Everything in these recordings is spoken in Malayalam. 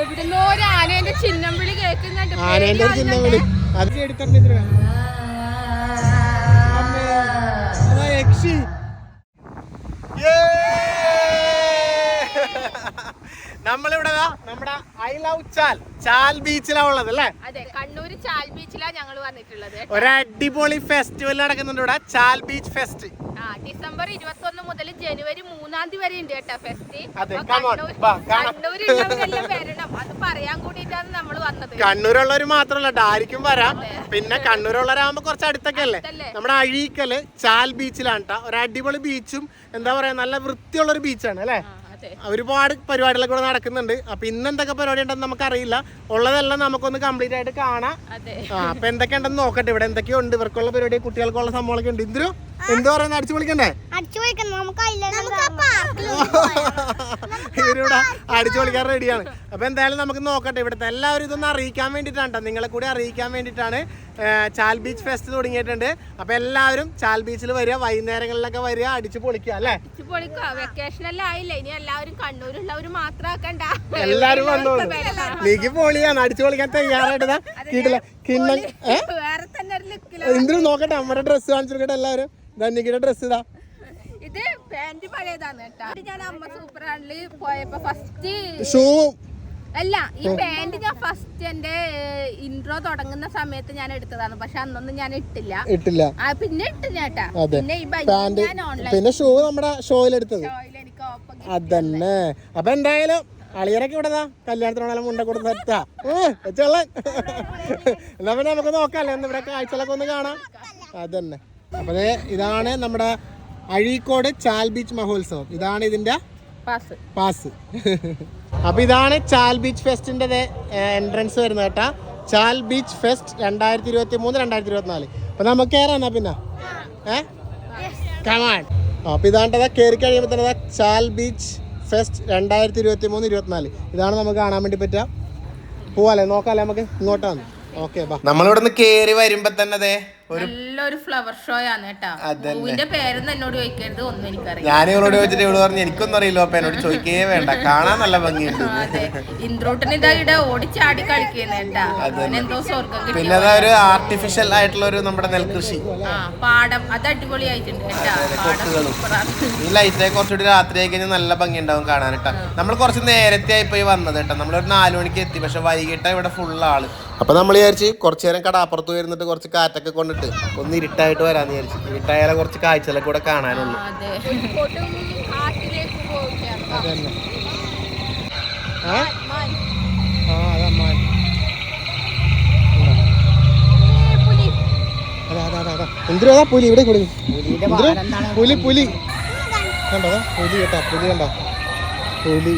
എവിടുന്നോ ഒരു ആനേന്റെ ചിഹ്നം വിളി കേൾക്കുന്നുണ്ട്. ആനേന്റെ ഒരു ചിഹ്നം വിളി. അത് എടുത്തിട്ടുണ്ട് ഇതിന്. അമ്മേ, അതാ യക്ഷി. നമ്മളിവിടെ നമ്മുടെ ഐ ലവ് ചാൽ ചാൽ ബീച്ചിലാ ഉള്ളത് അല്ലേ? അതെ കണ്ണൂർ ചാൽ ബീച്ചിലാ ഞങ്ങൾ വന്നിട്ടുള്ളത്. ഒരു അടിപൊളി ഫെസ്റ്റിവൽ നടക്കുന്നുണ്ട് ഇവിടെ ചാൽ ബീച്ച് ഫെസ്റ്റ് ഡിസംബർ ഇരുപത്തി ഒന്ന് മുതൽ ജനുവരി മൂന്നാം തീയതി വരെ ഉണ്ട് കേട്ടോ ഫെസ്റ്റ് അതെ, അപ്പൊ കണ്ണൂർ- വാ, കാണാം. കണ്ണൂരുള്ളവരെല്ലാം വരണം. അത് പറയാൻ കൂടിയിട്ടാണ് നമ്മൾ വന്നത്. കണ്ണൂരുള്ളവർ മാത്രമല്ല ആയിരിക്കും വരാം. പിന്നെ കണ്ണൂരുള്ളവരാകുമ്പോ കുറച്ച് അടുത്തൊക്കെ അല്ലേ? നമ്മുടെ അഴീക്കൽ ചാൽ ബീച്ചിലാണ്. ഒരു അടിപൊളി ബീച്ചും എന്താ പറയാ നല്ല വൃത്തിയുള്ള ഒരു ബീച്ചാണ് അല്ലേ? ഒരുപാട് പരിപാടികളൊക്കെ ഇവിടെ നടക്കുന്നുണ്ട്. അപ്പൊ ഇന്ന് എന്തൊക്കെ പരിപാടി ഉണ്ടെന്ന് നമുക്കറിയില്ല. ഉള്ളതെല്ലാം നമുക്കൊന്ന് കംപ്ലീറ്റ് ആയിട്ട് കാണാം. അപ്പൊ എന്തൊക്കെ ഉണ്ടെന്ന് നോക്കട്ടെ. ഇവിടെ എന്തൊക്കെയോ ഉണ്ട്. ഇവർക്കുള്ള പരിപാടി കുട്ടികൾക്കുള്ള സംഭവങ്ങളൊക്കെ ഉണ്ട്. ഇന്ദിരു? എന്ത് പറയുന്നത് അടിച്ചു പൊളിക്കണ്ടേ? ഇവരിവിടെ അടിച്ചു പൊളിക്കാൻ റെഡിയാണ് അപ്പൊ എന്തായാലും നമുക്ക് നോക്കട്ടെ. ഇവിടുത്തെ എല്ലാവരും ഇതൊന്ന് അറിയിക്കാൻ വേണ്ടിയിട്ടാണ് ട്ടോ. നിങ്ങളെ കൂടി അറിയിക്കാൻ വേണ്ടിയിട്ടാണ് ചാൽ ബീച്ച് ഫെസ്റ്റ് തുടങ്ങിയിട്ടുണ്ട്. അപ്പൊ എല്ലാവരും ചാൽ ബീച്ചിൽ വരിക വൈകുന്നേരങ്ങളിലൊക്കെ വരിക അടിച്ചു പൊളിക്കുക അല്ലേ? വെക്കേഷൻ എല്ലാം ആയില്ലേ? ഇനി എല്ലാവരും കണ്ണൂരുള്ളവര് മാത്രം ആക്കണ്ട എല്ലാരും വന്നോളൂ നീക്ക് പൊളിയാണ്. അടിച്ചു പൊളിക്കാൻ തയ്യാറായിട്ട് കിട്ടില്ല കിണ്ണം എന്തിനും നോക്കട്ടെ അമ്മയുടെ ഡ്രസ്സ് കാണിച്ചു കൊടുക്കട്ടെ എല്ലാവരും ധനിക്കിയുടെ ഡ്രസ്സ് ഇതാ. ഇത് പാന്റ് പഴയതാണ് കേട്ടോ. ഞാൻ അമ്മ സൂപ്പർ ഹാളിൽ പോയപ്പോ ഫസ്റ്റ് ഷൂ. അല്ല ഈ പാന്റ് ഞാൻ ഫസ്റ്റ് എന്റെ ഇൻട്രോ തുടങ്ങുന്ന സമയത്ത് ഞാൻ എടുത്തതാണ്. പക്ഷെ അന്നൊന്നും ഞാൻ ഇട്ടില്ല. ഇട്ടില്ല. പിന്നെ ഇട്ട് ചേട്ടാ അതെ. പിന്നെ ഈ പാന്റ് പിന്നെ ഷൂ നമ്മുടെ എനിക്ക് ഓപ്പൺ അതന്നെ. അപ്പൊ എന്തായാലും അളിയരൊക്കെ ഇവിടെതാ? കല്യാണത്തിനോടെല്ലാം മുണ്ട കൊടുത്ത് സെറ്റാ വെച്ചോളാൻ എന്നാ പിന്നെ നമുക്ക് നോക്കാല്ലേ ഒന്ന് ഇവിടെ കാഴ്ചകളൊക്കെ ഒന്ന് കാണാം. അതന്നെ. അപ്പൊ ഇതാണ് നമ്മുടെ അഴീക്കോട് ചാൽ ബീച്ച് മഹോത്സവം. ഇതാണ് ഇതിന്റെ പാസ്. അപ്പൊ ഇതാണ് ചാൽ ബീച്ച് ഫെസ്റ്റിന്റെ എൻട്രൻസ് വരുന്നത് കേട്ടാ. ചാൽ ബീച്ച് ഫെസ്റ്റ് രണ്ടായിരത്തി ഇരുപത്തി മൂന്ന് രണ്ടായിരത്തി ഇരുപത്തിനാല് അപ്പൊ നമുക്ക് കയറാന്നാ പിന്നെ. ഏ? കമാൻ അപ്പൊ ഇതാണ്ടതാ കയറി കഴിയുമ്പോ തന്നെ ചാൽ ബീച്ച് ഫെസ്റ്റ് രണ്ടായിരത്തി ഇരുപത്തി മൂന്ന് ഇരുപത്തിനാല്. ഇതാണ് നമുക്ക് കാണാൻ വേണ്ടി പറ്റുക. പോവാല്ലേ? നോക്കാല്ലേ നമുക്ക്? ഇങ്ങോട്ടാണ്. ഓക്കെ നമ്മളിവിടെ നിന്ന് കയറി വരുമ്പോ തന്നെ അതെ നല്ലൊരു ഫ്ലവർ ഷോ ആണ് കേട്ടോ. പൂവിന്റെ പേരൊന്നും എന്നോട് ചോദിക്കരുത് ഒന്നും എനിക്കറിയാം ഞാൻ ഇവളോട് ചോദിച്ചിട്ട് ഇവൾ പറഞ്ഞു എനിക്കൊന്നും അറിയില്ല അപ്പൊ എന്നോട് ചോദിക്കേ വേണ്ട. കാണാൻ നല്ല ഭംഗിയുണ്ട്. അതെ. ഇന്ദ്രൂട്ടൻ ഇതാ ഇവിടെ ഓടിച്ചാടി കളിക്കുന്നേട്ടാ എന്തോ സ്വർഗം പിന്നെ അതാ ഒരു ആർട്ടിഫിഷ്യൽ ആയിട്ടുള്ള ഒരു നമ്മുടെ നെൽകൃഷി. ആ പാടം. അത് അടിപൊളിയായിട്ടുണ്ട് ഈ ലൈറ്റ് കുറച്ചുകൂടി രാത്രി ആയി കഴിഞ്ഞാൽ നല്ല ഭംഗി ഉണ്ടാവും കാണാൻ കേട്ടോ. നമ്മൾ കുറച്ച് നേരത്തെ ആയി പോയി വന്നത് കേട്ടോ. നമ്മളൊരു നാലു മണിക്ക് എത്തി. പക്ഷെ വൈകിട്ട് ഇവിടെ ഫുൾ ആൾ. അപ്പൊ നമ്മൾ വിചാരിച്ച് കുറച്ചു നേരം കടാപ്പുറത്ത് വരുന്നിട്ട് കുറച്ച് കാറ്റൊക്കെ കൊണ്ടിട്ട് ഒന്ന് ഇരുട്ടായിട്ട് വരാന്ന് വിചാരിച്ചു. ഇരുട്ടായാലും കുറച്ച് കാഴ്ചകളൊക്കെ കൂടെ കാണാനുള്ളൂ. അതന്നെ. ആ? പുലി എന്തിനാ ഇവിടെ കൂടി പുലി പുലി. കണ്ടോ? പുലി കേട്ടാ പുലി കണ്ടോ? പുലി.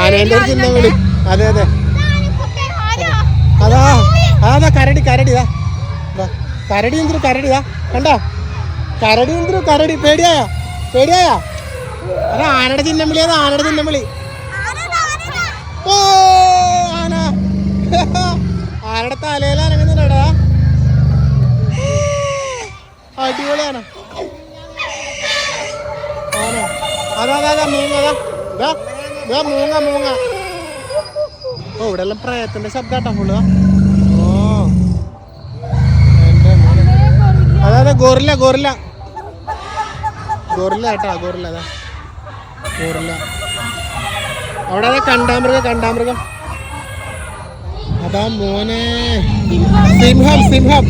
ആനേന്റെ ചിഹ്നം വിളി അതെ അതെ. അതാ. അതാ കരടി കരടിതാ കരടി എന്തൊരു കരടിയാ കണ്ടോ? കരടി എന്തൊരു കരടി. പേടിയായ? പേടിയായ? അത് ആനയുടെ ചിഹ്നം വിളി അതാ ആനയുടെ ചിഹ്നം വിളി. ഓ ആന. ആനയുടെ തലയിൽ അടിപൊളിയാണ്. ആന. അതാ അതാ മൂങ്ങ അതാ മൂങ്ങ മൂങ്ങ. ഓ ഇവിടെ എല്ലാം പ്രയത്തിന്റെ ശബ്ദാട്ടാ ഫുള്ള് അതാ ഗോറില്ല ഗോറില്ല. ഗോറില്ല കേട്ടാ ഗോറില്ല അതാ. ഗോറില്ല. അവിടെ അതാ കണ്ടാമൃഗം കണ്ടാമൃഗം. അതാ മോനെ. സിംഹം സിംഹം.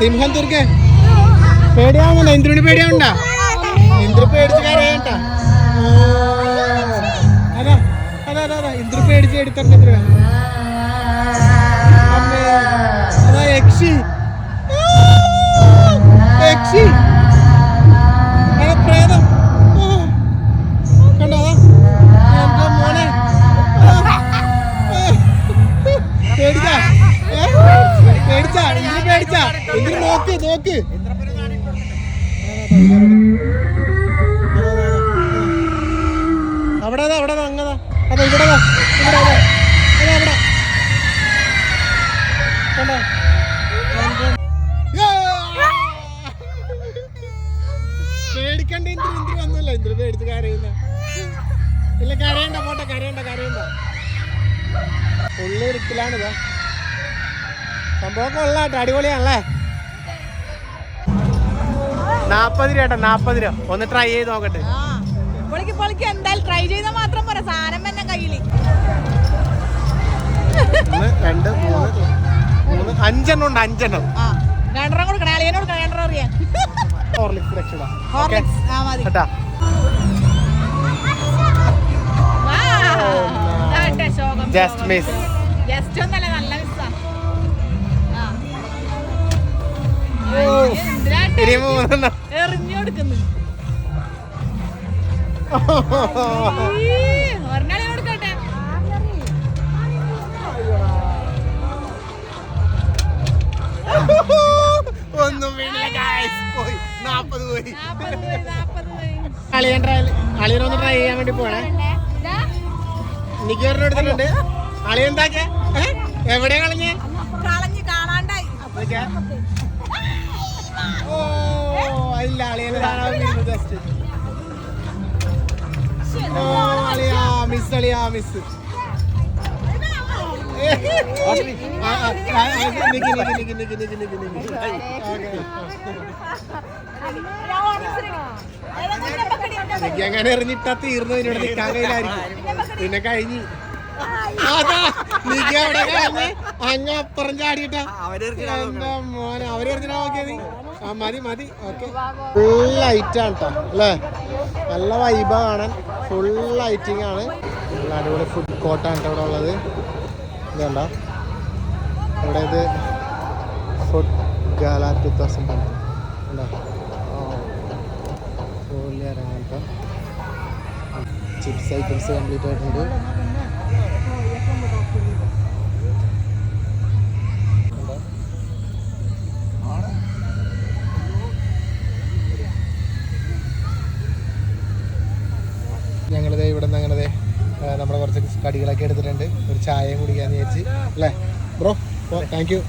സിംഹം തീർക്കേ. പേടിയാവുന്നുണ്ടോ? ഇന്ദ്രന് പേടിയാവുണ്ട ഇന്ദ്ര പേടിച്ച് കരയണ്ട അതാ അതാ പേടിച്ച് എടുത്തിട്ടുണ്ട് യക്ഷി. അതാ പ്രേതം. കണ്ടോ എന്റെ മോനെ. പേടിച്ചാ? അവിടെ അവിടെ അങ്ങതാ അതെ. ഇവിടെ ഇവിടെ അതാ അവിടെ. കണ്ടോ? ഇല്ല കരയണ്ട പോട്ടെ കരയണ്ട കരയണ്ട. ഉള്ളിരിക്കലാണിത് സംഭവം കൊള്ളാട്ടോ അടിപൊളിയാണല്ലേ? നാപ്പത് രൂപ നാപ്പത് രൂപ. ഒന്ന് ട്രൈ ചെയ്ത് നോക്കട്ടെ. പൊളിക്ക് പൊളിക്ക് എന്തായാലും ട്രൈ ചെയ്താൽ മാത്രം പോരാ സാധനം തന്നെ ഒന്ന് രണ്ട് മൂന്ന് മൂന്ന് അഞ്ചെണ്ണം ഉണ്ട് അഞ്ചെണ്ണം. രണ്ടെണ്ണം കൊടുക്കണം അളിയനെ കൊടുക്കണം രണ്ടെണ്ണം അറിയാൻ. ഹോർലിക്സ് രക്ഷ ഹോർലിക്സ് ആ മതി. കേട്ടാ? ജസ്റ്റ് മിസ് ജസ്റ്റ് ഒന്നല്ല നല്ല ഇനി മൂന്നെണ്ണം. എറിഞ്ഞു കൊടുക്കുന്നു. ഒരെണ്ണാളി കൊടുക്കട്ടെ? ഒന്നും. പോയി. നാപ്പത് പോയി. അളിയൻ ട്രൈ അളിയനൊന്ന് ട്രൈ ചെയ്യാൻ വേണ്ടി പോണേ. ഒരെണ്ണം എടുത്തിട്ടുണ്ട്. അളിയൻ എന്താക്കിയ എവിടെ കളഞ്ഞേ? കളഞ്ഞ് കാണാണ്ടായി. ഓ ഇല്ല അളിയന് കാണാൻ ജസ്റ്റ് ഓ അളിയാ മിസ് അളിയാ മിസ് അങ്ങനെ എറിഞ്ഞിട്ടാ തീർന്നു ഇതിനോട് നിൽക്കാൻ പിന്നെ കഴിഞ്ഞു. അതാ അവിടെ ചാടിയിട്ടാ. മോനെ അവരെറിഞ്ഞാ ആ മതി മതി. ഓക്കെ. ഫുൾ ലൈറ്റാണ് കേട്ടോ അല്ലേ? നല്ല വൈബ് കാണാൻ. ഫുൾ ലൈറ്റിംഗ് ആണ്. അടിപൊളി ഫുഡ് കോർട്ടാണ് കേട്ടോ ഇവിടെ ഉള്ളത്. ഇതണ്ട ഇവിടെ ഇത് food gala two thousand twenty ഉണ്ടോ അങ്ങനത്തെ ചിപ്സ് ഐറ്റംസ് കംപ്ലീറ്റ് ആയിട്ടുണ്ട് ഉണ്ടോ? ഞങ്ങളിത് ഇവിടെ നിന്ന് അങ്ങനെ നമ്മൾ കുറച്ച് കടികളൊക്കെ എടുത്തിട്ടുണ്ട്. ഒരു ചായയും കുടിക്കാന്ന് വിചാരിച്ച്. അല്ലേ? ബ്രോ താങ്ക് യു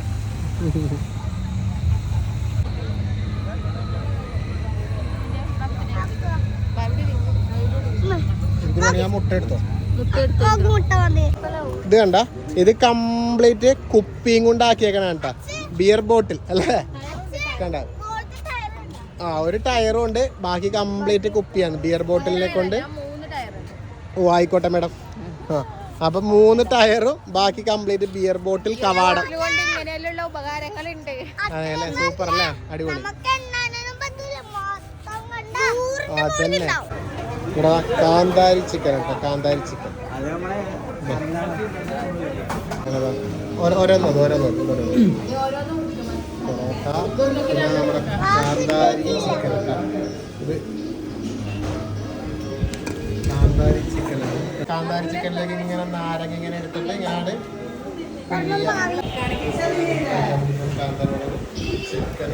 മുട്ട എടുത്തോ ഇത് കണ്ട? ഇത് കംപ്ലീറ്റ് കുപ്പിയും കൊണ്ട് ആക്കിയേക്കണ കേട്ടാ ബിയർ ബോട്ടിൽ അല്ലേ? കണ്ട? ആ ഒരു ടയറും ഉണ്ട്. ബാക്കി കംപ്ലീറ്റ് കുപ്പിയാണ്. ബിയർ ബോട്ടിലിനെ കൊണ്ട്. ഓ ആയിക്കോട്ടെ മാഡം അപ്പൊ മൂന്ന് ടയറും ബാക്കി കംപ്ലീറ്റ് ബിയർ ബോട്ടിൽ കവാടം. അതെല്ലേ സൂപ്പർ അല്ലേ? അടിപൊളി. അതന്നെ. ഇവിടെ കാന്താരി ചിക്കൻ കേട്ടോ കാന്താരി ചിക്കൻ ഓരോന്നത് ഓരോന്നത് പൊറോട്ട പിന്നെ നമ്മുടെ കാന്താരി ചിക്കൻ കേട്ടോ ഇത് കാന്താരി ചിക്കൻ കാന്താരി ചിക്കനിലേക്ക് ഇങ്ങനെ നാരങ്ങ ഇങ്ങനെ എടുത്തിട്ട് ഞാൻ ചിക്കൻ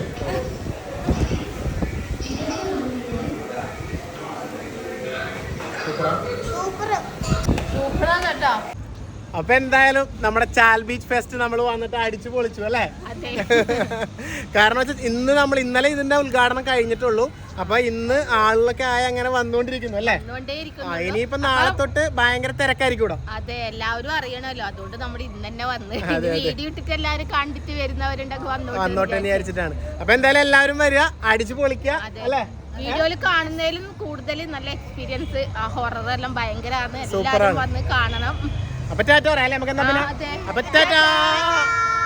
സൂപ്പറാണ് കേട്ടോ. അപ്പൊ എന്തായാലും നമ്മുടെ ചാൽ ബീച്ച് ഫെസ്റ്റ് നമ്മൾ വന്നിട്ട് അടിച്ചു പൊളിച്ചു അല്ലേ? കാരണം വെച്ചാൽ ഇന്ന് നമ്മൾ ഇന്നലെ ഇതിന്റെ ഉദ്ഘാടനം കഴിഞ്ഞിട്ടുള്ളൂ. അപ്പൊ ഇന്ന് ആളുകളൊക്കെ ആയി അങ്ങനെ വന്നുകൊണ്ടിരിക്കുന്നു അല്ലേ? ഇനിയിപ്പോ നാളെ തൊട്ട് ഭയങ്കര തിരക്കായിരിക്കും അതെ എല്ലാവരും അറിയണല്ലോ. അതുകൊണ്ട് നമ്മൾ ഇന്ന് തന്നെ വന്ന്. വീഡിയോ ഇട്ടിട്ട് എല്ലാവരും കണ്ടിട്ട് വരുന്നവരുണ്ടെങ്കിൽ വന്നോട്ടെ വിചാരിച്ചിട്ടാണ്. അപ്പൊ എന്തായാലും എല്ലാവരും വരിക അടിച്ചു പൊളിക്കുക. അല്ലേ? വീഡിയോയിൽ കാണുന്നതിലും കൂടുതൽ നല്ല എക്സ്പീരിയൻസ് ഹൊറർ എല്ലാം ഭയങ്കരമാണ്. എല്ലാവരും വന്ന് കാണണം. അപ്പൊ ടാറ്റ പറയാം നമുക്ക് എന്താ ആ, പിന്നെ. അപ്പൊ ടാറ്റാ.